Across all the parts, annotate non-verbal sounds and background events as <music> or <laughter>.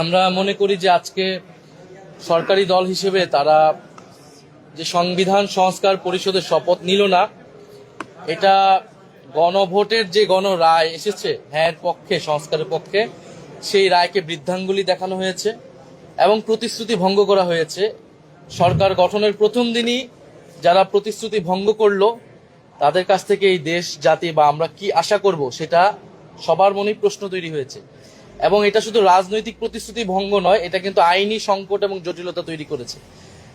আমরা মনে করি যে আজকে সরকারি দল হিসেবে তারা যে সংবিধান সংস্কার পরিষদের শপথ নিল না, এটা গণভোটের যে গণ রায় এসেছে হ্যাঁ পক্ষে, সংস্কারের পক্ষে, সেই রায়কে বৃদ্ধাঙ্গুলি দেখানো হয়েছে এবং প্রতিশ্রুতি ভঙ্গ করা হয়েছে। সরকার গঠনের প্রথম দিনই যারা প্রতিশ্রুতি ভঙ্গ করল, তাদের কাছ থেকে এই দেশ, জাতি বা আমরা কি আশা করব, সেটা সবার মনেই প্রশ্ন তৈরি হয়েছে। এবং এটা শুধু রাজনৈতিক প্রতিশ্রুতি ভঙ্গ নয়, এটা কিন্তু আইনি সংকট এবং জটিলতা তৈরি করেছে।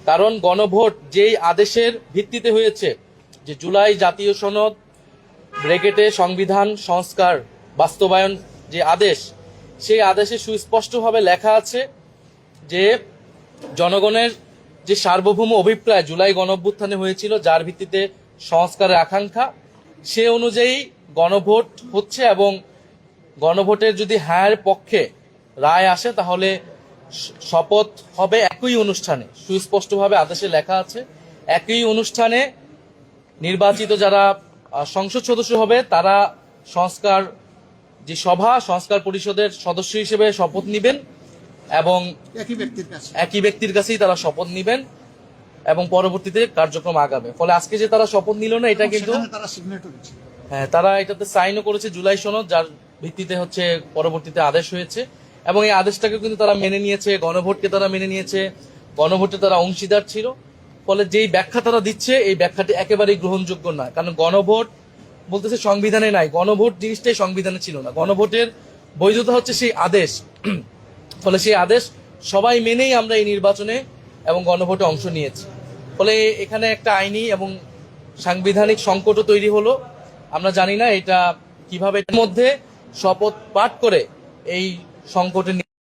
কারণ গণভোট যেই আদেশের ভিত্তিতে হয়েছে, যে জুলাই জাতীয় সনদ ব্রেকেটে সংবিধান, সংস্কার, বাস্তবায়ন যে আদেশ, সেই আদেশে সুস্পষ্টভাবে লেখা আছে যে জনগণের যে সার্বভৌম অভিপ্রায় জুলাই গণঅভ্যুত্থানে হয়েছিল, যার ভিত্তিতে সংস্কারের আকাঙ্ক্ষা, সে অনুযায়ী গণভোট হচ্ছে এবং গণভোটের যদি হ্যার পক্ষে রায় আসে তাহলে শপথ হবে একই অনুষ্ঠানে। সুস্পষ্টভাবে আদেশে লেখা আছে একই অনুষ্ঠানে নির্বাচিত যারা সংসদ সদস্য হবে তারা সংস্কার যে সভা সংস্কার পরিষদের সদস্য হিসেবে শপথ নিবেন এবং একই ব্যক্তির কাছে। একই ব্যক্তির কাছেই তারা শপথ নেবেন এবং পরবর্তীতে কার্যক্রম আগাবে। ফলে আজকে যে তারা শপথ নিল না এটা কিন্তু হ্যাঁ তারা এটাতে সাইনও করেছে জুলাই সনদ যার ভিত্তিতে হচ্ছে পরবর্তীতে আদেশ হয়েছে। এবং এই আদেশটাকে কিন্তু তারা মেনে নিয়েছে, গণভোটকে তারা মেনে নিয়েছে, গণভোটে তারা অংশীদার ছিল। ফলে যেই ব্যাখ্যা তারা দিচ্ছে, এই ব্যাখ্যাটি একেবারেই গ্রহণযোগ্য নয়। কারণ গণভোট বলতেছে সংবিধানে নাই। গণভোট জিনিসটাই সংবিধানে ছিল না। গণভোটের বৈধতা হচ্ছে সেই আদেশ। <clears throat> ফলে সেই আদেশ সবাই মেনেই আমরা এই নির্বাচনে এবং গণভোটে অংশ নিয়েছি। ফলে এখানে একটা আইনি এবং সাংবিধানিক সংকটও তৈরি হলো। আমরা জানি না এটা কীভাবে মধ্যে শপথ পাঠ করে এই সংকটের